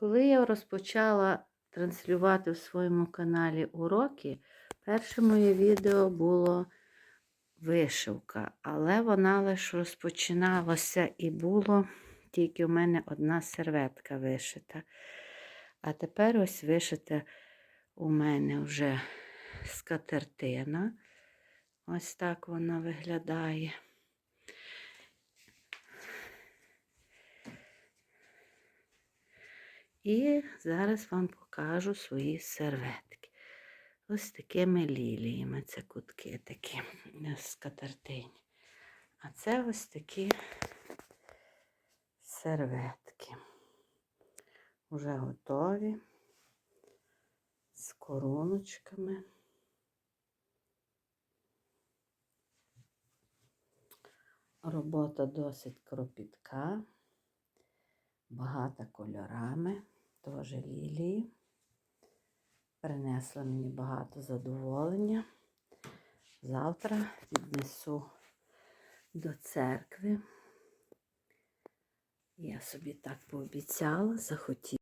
Коли я розпочала транслювати в своєму каналі уроки, перше моє відео було вишивка, але вона лише розпочиналася і було тільки в мене одна серветка вишита. А тепер ось вишита у мене вже скатертина. Ось так вона виглядає. І зараз вам покажу свої серветки. Ось такими ліліями. Це кутки такі з катертині. А це ось такі серветки. Уже готові з короночками. Робота досить кропітка, багата кольорами, теж лілії. Принесла мені багато задоволення. Завтра віднесу до церкви. Я собі так пообіцяла, захотіла.